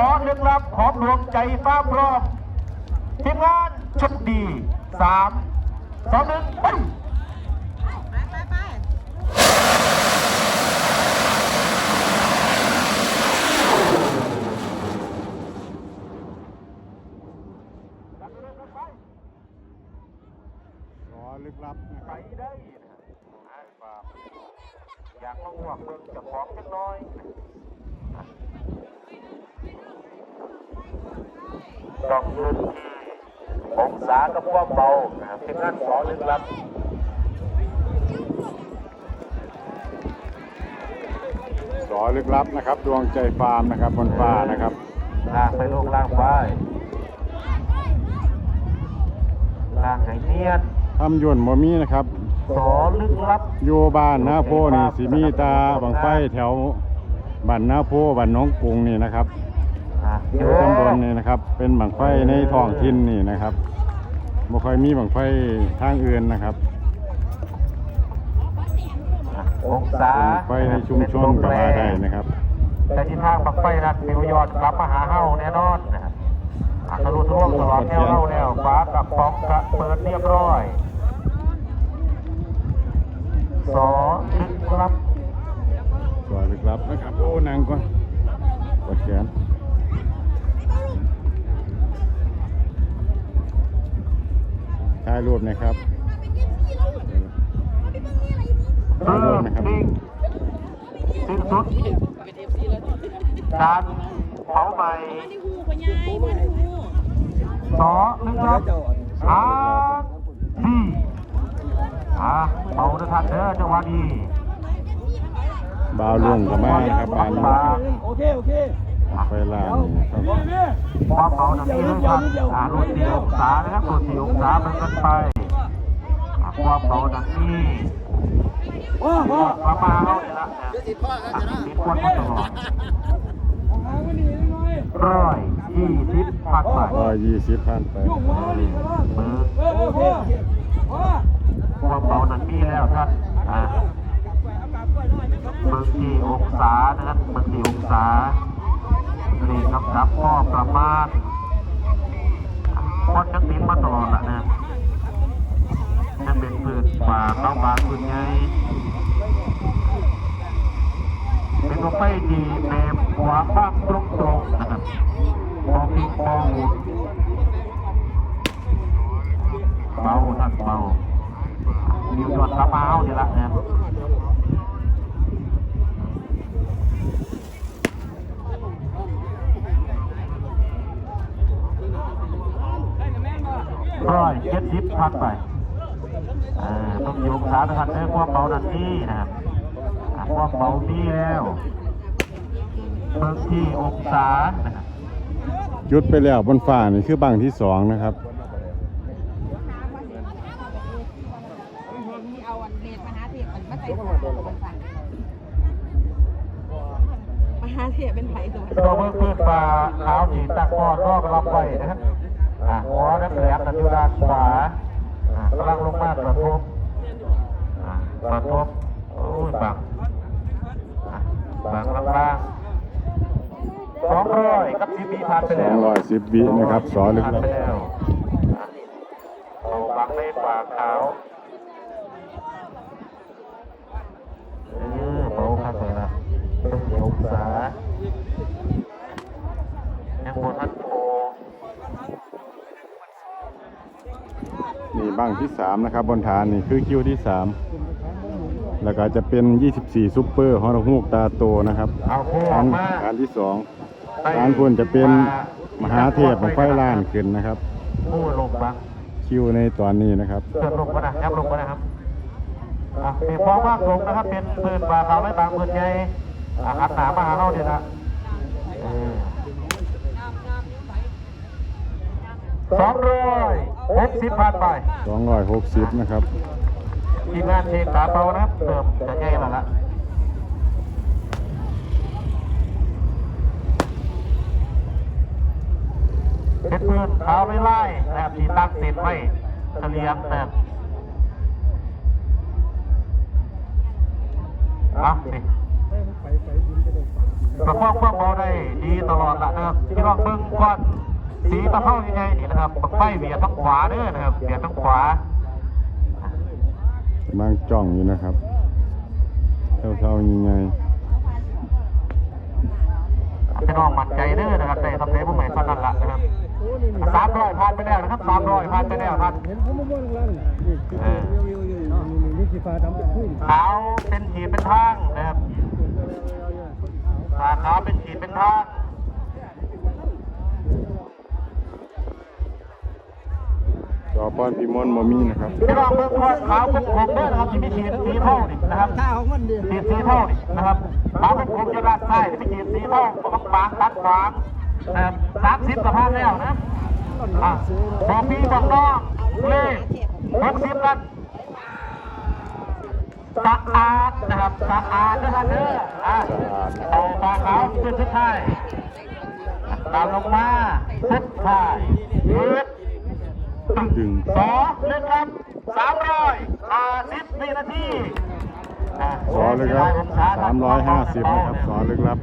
อลึกลับของดวงใจฟ้าพร้อมทีมงานชคดีสามสองหนึ่งไปไปไปไปรอลึกลับนะคไปรับได้นะอ่านฝากอยากมาห่วงเบิ่งเจะของจักหน้อย ต้องยืนที่องศากับความเบานะครับทีมงานสอลึกลับรอลึกลับนะครับ ดวงใจฟาร์มนะครับบนฟ้านะครับล่างไปลงล่างไปล่างให้เนียนทำยุ่นบ่มีนะครับสอลึกลับอยู่บ้านนาโพนี่สิมีตาบังไฟแถวบ้านนาโพบ้านหน้องกรุงนี่นะครับ อะอยู่ตำบลนี่นะครับ เป็นบังไฟในท้องถิ่นนี่นะครับบ่ค่อยมีบังไฟทางอื่นนะครับอะองศาบังไฟในชุมชนก็มาได้นะครับ แต่ที่ทางบักไฟนั้นมิวยอดกลับมาหาเฮาแน่นอนนะครับอะทะลุทะลวงตลอดแนวเฮาแล้วฟ้ากับฟองกะเปิดเรียบร้อยสอลึกลับรอลึกลับนะครับโอ้นางก่อนกดแขนายรูปหนะครับเริ่มนิ่งสิ้นสุดการเผาใหม่มาที่หูปัญญามาที่หูสอลึกลับสามสี่อะเผาด้วยท่านเด้อจังหวะนี้บาวลุงกับมานะครับบานลุงโอเคโอเค เวลานี้ครับความเบาหนักที่ด้วยท่านอ่ารุ่นสี่องศานะครับลดสี่องศาเป็นกันไปอะความเบาหนักที่ว้าว้าประมาเฮาเลยละนะติดคนมาตลอดหาวันนี้หน่อยร้อยยี่สิบพันไปร้อยยี่สิบพันไป ประมาณพอดยังติดมาตลอดละนะยังเป็นพืชป่าเข้าบางพื้นใหญ่เป็นว่าไปดีแนมหัวบ้างตรงๆนะครับมองพิงมองเบาท่านเบามีหยดกระเป๋าเดี๋ยวละนะ รับร้อยเจ็ดสิบพันไปเออต้องโยงสารพัดเรื่องความเบานันที่นะครับอะความเบาดีแล้วเบิ่งที่องศานะครับจุดไปแล้วบนฟ้านี่คือบังที่สองนะครับเอาอันเนตมหาเทพมันมาใส่หัวมันสั่นมหาเทพเป็นไผ่ตัวตัวเบิ่งพื้นฟ้าขาวสีตักพอดรอบรับไว้นะครับอะ หัวนักแหลมนันอยู่ด้านขวาอะกำลังลงมากระทบอะกระทบโอ้ยบังอะบังล่างๆสองร้อยกับสิบปีผ่านไปแล้ว210วินะครับสอลึกลับผ่านไปแล้วเอาบังเลนปากขาวเออโอ้ครับเลยนะเป็นองศายังบนทัดโพ นี่บังที่สามนะครับ บนฐานนี่คือคิวที่สามแล้วก็จะเป็น 24 ซุปเปอร์ฮอร์ฮูกตาโตนะครับเอาโพอฐาอนกมาฐานที่สองฐานพุ่นจะเป็นมหาเทพของไฟล้านขึ้นนะครับโอ้ลงบังคิวในตอนนี้นะครับเกิดลงก็นะยับลงก็นะครับอะเป็นฟองว่างลงนะครับ เป็นปืนปลาขาวไม่บางปืนใหญ่อะหันหนามาหาเราเดี๋ยวนะเออ สองร้อยหกสิบพันไป260นะครับทีมงานเชนขาเปานะครับเติมจะใหญ่แล้วล่ะเป็นปืนขาวไม่ไล่นะครับที่ตั้งติดไว้เฉลียงนะครับเอาสิประคองความเบาได้ดีตลอดละนะครับพี่น้องเบิ่งก่อน สีตะเภายังไงนี่นะครับบังไฟเบียดทั้งขวาเด้อนะครับเบียดทั้งขวากำลังจ้องอยู่นะครับเท่าๆยังไงพี่น้องมั่นใจเด้อนะครับได้ทำได้ผู้ใหม่ตอนนั้นละนะครับสามร้อยผ่านไปแล้วนะครับสามร้อยผ่านไปแล้วครับเห็นเขามาบ้วนแล้วนี่เออนี่นี่สีฟ้าดำเป็นขึ้นขาวเป็นขีดเป็นทางนะครับ จอป้อนพิมอนโมมี่นะครับพี่น้องเบิ่งก่อนขาวเป็นผมเด้อนะครับที่มีขีดสีเท่านี่นะครับข้าของมันดีขีดสีเท่านี่นะครับขาวเป็นผมจะด้านซ้ายที่มีขีดสีเท่าบางบางตัดขวางนะครับสามสิบสะพานแล้วนะอะบอกพี่บอกน้องเลขหกสิบนัดสะอาดนะครับสะอาดนะครับเด้ออะเอาปลาขาวเป็นสุดท้ายตามลงมาสุดท้ายยืด ดึงสองหนึ่งครับสามร้อยห้าสิบวินาทีสอลึกลับ350นะครับสอลึกลับ